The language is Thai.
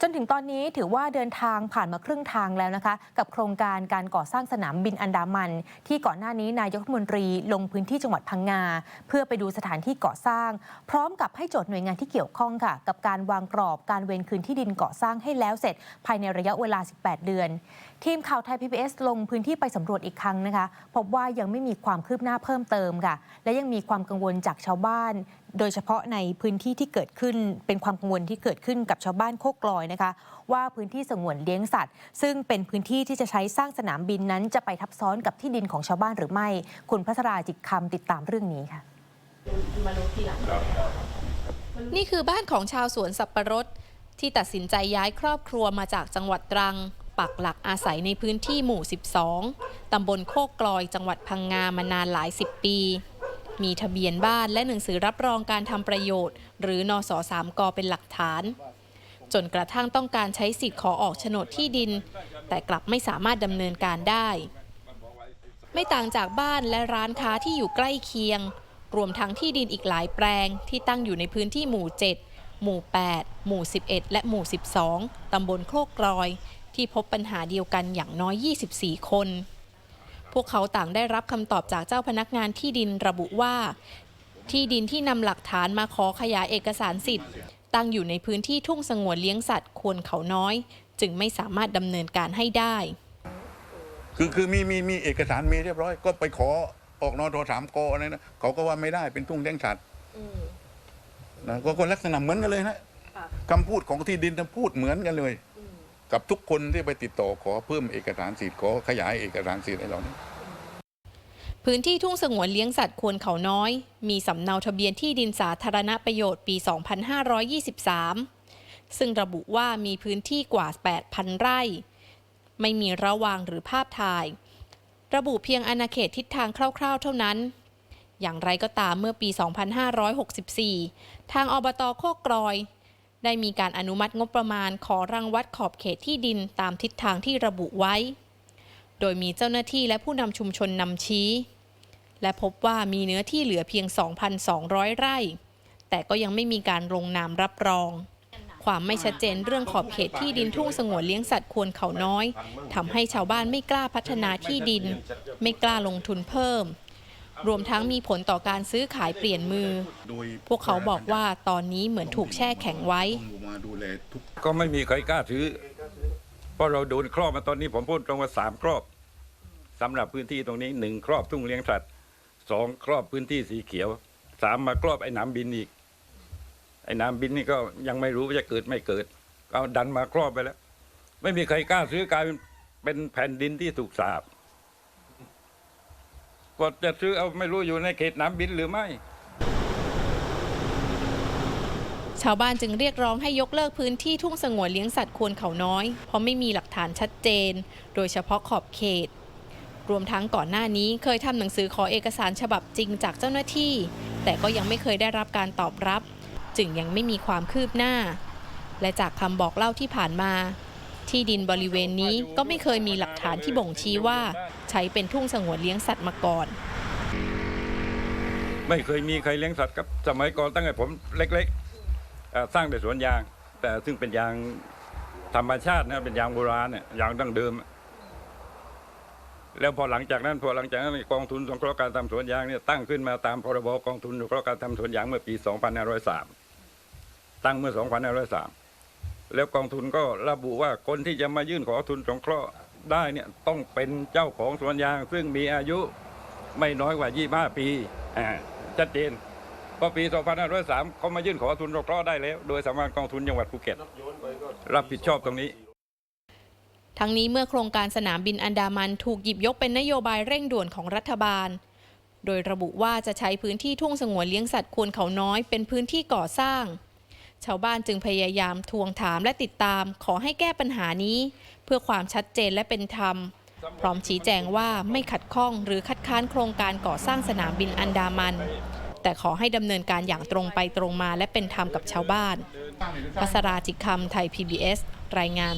จนถึงตอนนี้ถือว่าเดินทางผ่านมาครึ่งทางแล้วนะคะ กับโครงการการก่อสร้างสนามบินอันดามัน ที่ก่อนหน้านี้นายกรัฐมนตรีลงพื้นที่จังหวัดพังงา เพื่อไปดูสถานที่ก่อสร้าง พร้อมกับให้โจทย์หน่วยงานที่เกี่ยวข้องค่ะ กับการวางกรอบการเวนคืนที่ดินก่อสร้างให้แล้วเสร็จ ภายในระยะเวลา 18 เดือน ทีมข่าวไทย PBS ลงพื้นที่ไปสำรวจอีกครั้งนะคะ พบว่ายังไม่มีความคืบหน้าเพิ่มเติมค่ะ และยังมีความกังวลจากชาวบ้าน โดยเฉพาะในพื้นที่ที่เกิดขึ้นเป็นความกังวลที่เกิดขึ้นกับชาวบ้านโคกลอยนะคะ ว่าพื้นที่สงวนเลี้ยงสัตว์ ซึ่งเป็นพื้นที่ที่จะใช้สร้างสนามบินนั้น จะไปทับซ้อนกับที่ดินของชาวบ้านหรือไม่ คุณพัชราจิตคำติดตามเรื่องนี้ค่ะ นี่คือบ้านของชาวสวนสับปะรด ที่ตัดสินใจย้ายครอบครัวมาจากจังหวัดตรัง ปักหลักอาศัยในพื้นที่หมู่ 12 ตำบลโคกกลอยจังหวัดพังงามานานหลายสิบปี มีทะเบียนบ้านและหนังสือรับรองการทำประโยชน์ หรือนอสอสามกเป็นหลักฐาน จนกระทั่งต้องการใช้สิทธิ์ขอออกโฉนดที่ดิน แต่กลับไม่สามารถดำเนินการได้ ไม่ต่างจากบ้านและร้านค้าที่อยู่ใกล้เคียง รวมทั้งที่ดินอีกหลายแปลงที่ตั้งอยู่ในพื้นที่หมู่ 7 หมู่ 8 หมู่ 11 และหมู่ 12 ตำบลโคกกรอย ที่พบปัญหาเดียวกันอย่างน้อย 24 คน พวกเขาต่างได้รับคำตอบจากเจ้าพนักงานที่ดินระบุว่า ที่ดินที่นำหลักฐานมาขอขยายเอกสารสิทธิ์ ตั้งอยู่ในพื้นที่ทุ่งสงวนเลี้ยงสัตว์ควรเขาน้อย จึงไม่สามารถดำเนินการให้ได้ คือคือมีมีมีเอกสารมีเรียบร้อย ก็ไปขอออกนอทสามกอะไรนะเขาก็ว่าไม่ได้เป็นทุ่งเลี้ยงสัตว์นะก็ก็ลักษณะเหมือนกันเลยนะคำพูดของที่ดินพูดเหมือนกันเลย กับทุกคนที่ไปติดต่อขอเพิ่มเอกสารสิทธิ์ขอขยายเอกสารสิทธิ์ให้เราเนี่ยพื้นที่ทุ่งสงวนเลี้ยงสัตว์ควรเขาน้อย มีสำเนาทะเบียนที่ดินสาธารณประโยชน์ปี 2523 ซึ่งระบุว่ามีพื้นที่กว่า 8,000 ไร่ ไม่มีระวางหรือภาพถ่าย ระบุเพียงอาณาเขตทิศทางคร่าว ๆ เท่านั้น อย่างไรก็ตามเมื่อปี 2564 ทางอบตโคกกรอย ได้มีการอนุมัติงบประมาณขอรังวัดขอบเขตที่ดินตามทิศทางที่ระบุไว้ โดยมีเจ้าหน้าที่และผู้นำชุมชนนำชี้ และพบว่ามีเนื้อที่เหลือเพียง 2,200 ไร่ แต่ก็ยังไม่มีการลงนามรับรองความไม่ชัดเจนเรื่องขอบเขตที่ดินทุ่งสงวนเลี้ยงสัตว์ควรเขาน้อยทำให้ชาวบ้านไม่กล้าพัฒนาที่ดิน ไม่กล้าลงทุนเพิ่ม รวมทั้งมีผลต่อการซื้อขายเปลี่ยนมือโดยพวกเขาบอกว่าตอนนี้เหมือนถูกแช่แข็งไว้ต้องมาดูแลทุกก็ไม่มีใครกล้าซื้อ เพราะเราโดนครอบมาตอนนี้ผมพูดตรงว่าสามครอบสำหรับพื้นที่ตรงนี้หนึ่งครอบทุ่งเลี้ยงสัตว์สองครอบพื้นที่สีเขียวสามมาครอบไอ้หน้ำบินอีก ไอ้หน้ำบินนี่ก็ยังไม่รู้ว่าจะเกิดไม่เกิดก็ดันมาครอบไปแล้ว ไม่มีใครกล้าซื้อกลายเป็นเป็นแผ่นดินที่ถูกสาบ ก็จะซื้อเอาไม่รู้อยู่ในเขตน้ำบินหรือไม่ ชาวบ้านจึงเรียกร้องให้ยกเลิกพื้นที่ทุ่งสงวนเลี้ยงสัตว์ควรเขาน้อย เพราะไม่มีหลักฐานชัดเจน โดยเฉพาะขอบเขต รวมทั้งก่อนหน้านี้เคยทำหนังสือขอเอกสารฉบับจริงจากเจ้าหน้าที่ แต่ก็ยังไม่เคยได้รับการตอบรับ จึงยังไม่มีความคืบหน้า และจากคำบอกเล่าที่ผ่านมาที่ดินบริเวณนี้ก็ไม่เคยมีหลักฐานที่บ่งชี้ว่า ช้เป็นทุ่งสงวนเลี้ยงสัตว์มาก่อน ไม่เคยมีใครเลี้ยงสัตว์ครับสมัยก่อนตั้งแต่ผมเล็กๆสร้างแต่สวนยาง แต่ซึ่งเป็นยางธรรมชาตินะเป็นยางโบราณเนี่ยยางดั้งเดิม แล้วพอหลังจากนั้นพอหลังจากนั้นกองทุนสงเคราะห์การทำสวนยางเนี่ยตั้งขึ้นมาตามพรบกองทุนสงเคราะห์การทำสวนยางเมื่อปี 2503 ตั้งเมื่อ 2503 แล้วกองทุนก็ระบุว่าคนที่จะมายื่นขอทุนสงเคราะห์ ได้เนี่ยต้องเป็นเจ้าของสวนยาง ซึ่งมีอายุไม่น้อยกว่า 25 ปีอ่าชัดเจนพอปี 2503เขามายื่นขอทุนสงเคราะห์ได้แล้ว โดยสำนักงานกองทุนจังหวัดภูเก็ต รับผิดชอบตรงนี้ทั้งนี้เมื่อโครงการสนามบินอันดามันถูกหยิบยกเป็นนโยบายเร่งด่วนของรัฐบาล โดยระบุว่าจะใช้พื้นที่ทุ่งสงวนเลี้ยงสัตว์ควรเขาน้อยเป็นพื้นที่ก่อสร้าง ชาวบ้านจึงพยายามทวงถามและติดตามขอให้แก้ปัญหานี้ เพื่อความชัดเจนและเป็นธรรม พร้อมชี้แจงว่าไม่ขัดข้องหรือคัดค้านโครงการก่อสร้างสนามบินอันดามัน แต่ขอให้ดำเนินการอย่างตรงไปตรงมาและเป็นธรรมกับชาวบ้านพัสราจิคำไทย PBS รายงาน